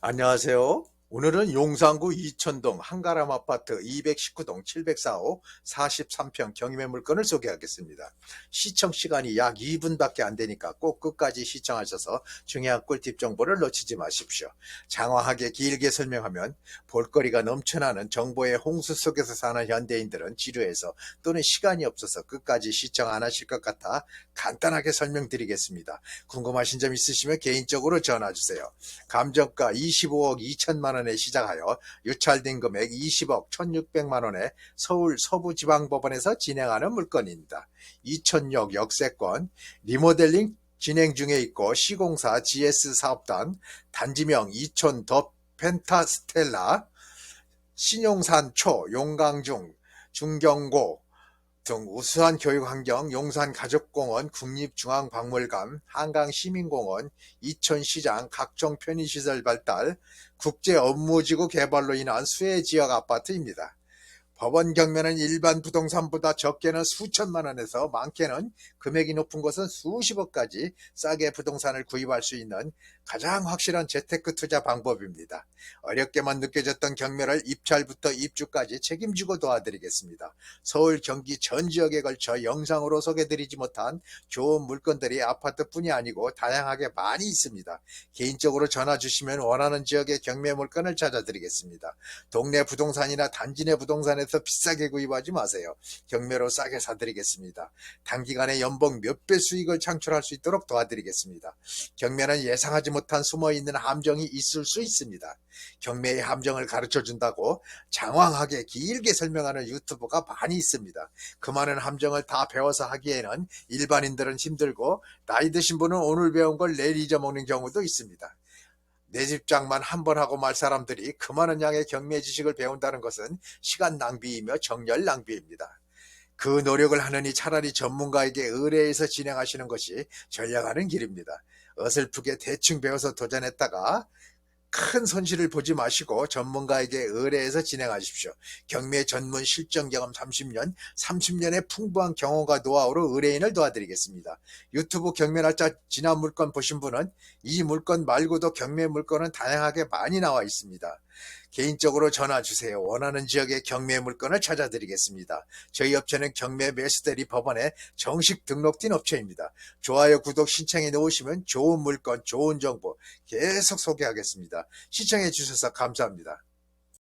안녕하세요. 오늘은 용산구 이천동 한가람 아파트 219동 704호 43평 경매 물건을 소개하겠습니다. 시청 시간이 약 2분밖에 안 되니까 꼭 끝까지 시청하셔서 중요한 꿀팁 정보를 놓치지 마십시오. 장황하게 길게 설명하면 볼거리가 넘쳐나는 정보의 홍수 속에서 사는 현대인들은 지루해서 또는 시간이 없어서 끝까지 시청 안 하실 것 같아 간단하게 설명드리겠습니다. 궁금하신 점 있으시면 개인적으로 전화 주세요. 감정가 25억 2천만 원에 시작하여 유찰된 금액 20억 1600만 원에 서울 서부지방법원에서 진행하는 물건입니다. 이천역 역세권 리모델링 진행 중에 있고 시공사 GS 사업단 단지명 이촌 더 펜타스텔라 신용산 초 용강중 중경고 등 우수한 교육환경, 용산 가족공원, 국립중앙박물관, 한강시민공원, 이천시장, 각종 편의시설 발달, 국제 업무지구 개발로 인한 수혜 지역 아파트입니다. 법원 경매는 일반 부동산보다 적게는 수천만 원에서 많게는 금액이 높은 곳은 수십억까지 싸게 부동산을 구입할 수 있는 가장 확실한 재테크 투자 방법입니다. 어렵게만 느껴졌던 경매를 입찰부터 입주까지 책임지고 도와드리겠습니다. 서울, 경기 전 지역에 걸쳐 영상으로 소개드리지 못한 좋은 물건들이 아파트뿐이 아니고 다양하게 많이 있습니다. 개인적으로 전화 주시면 원하는 지역의 경매 물건을 찾아드리겠습니다. 동네 부동산이나 단지 내 부동산에 서 비싸게 구입하지 마세요. 경매로 싸게 사드리겠습니다. 단기간에 연봉 몇 배 수익을 창출할 수 있도록 도와드리겠습니다. 경매는 예상하지 못한 숨어있는 함정이 있을 수 있습니다. 경매의 함정을 가르쳐 준다고 장황하게 길게 설명하는 유튜버가 많이 있습니다. 그 많은 함정을 다 배워서 하기에는 일반인들은 힘들고 나이 드신 분은 오늘 배운 걸 내일 잊어먹는 경우도 있습니다. 내 집장만 한 번 하고 말 사람들이 그 많은 양의 경매 지식을 배운다는 것은 시간 낭비이며 정열 낭비입니다. 그 노력을 하느니 차라리 전문가에게 의뢰해서 진행하시는 것이 전략하는 길입니다. 어설프게 대충 배워서 도전했다가 큰 손실을 보지 마시고 전문가에게 의뢰해서 진행하십시오. 경매 전문 실전 경험 30년, 30년의 풍부한 경험과 노하우로 의뢰인을 도와드리겠습니다. 유튜브 경매 날짜 지난 물건 보신 분은 이 물건 말고도 경매 물건은 다양하게 많이 나와 있습니다. 개인적으로 전화 주세요. 원하는 지역의 경매 물건을 찾아드리겠습니다. 저희 업체는 경매 매수대리 법원에 정식 등록된 업체입니다. 좋아요, 구독 신청해 놓으시면 좋은 물건, 좋은 정보 계속 소개하겠습니다. 시청해 주셔서 감사합니다.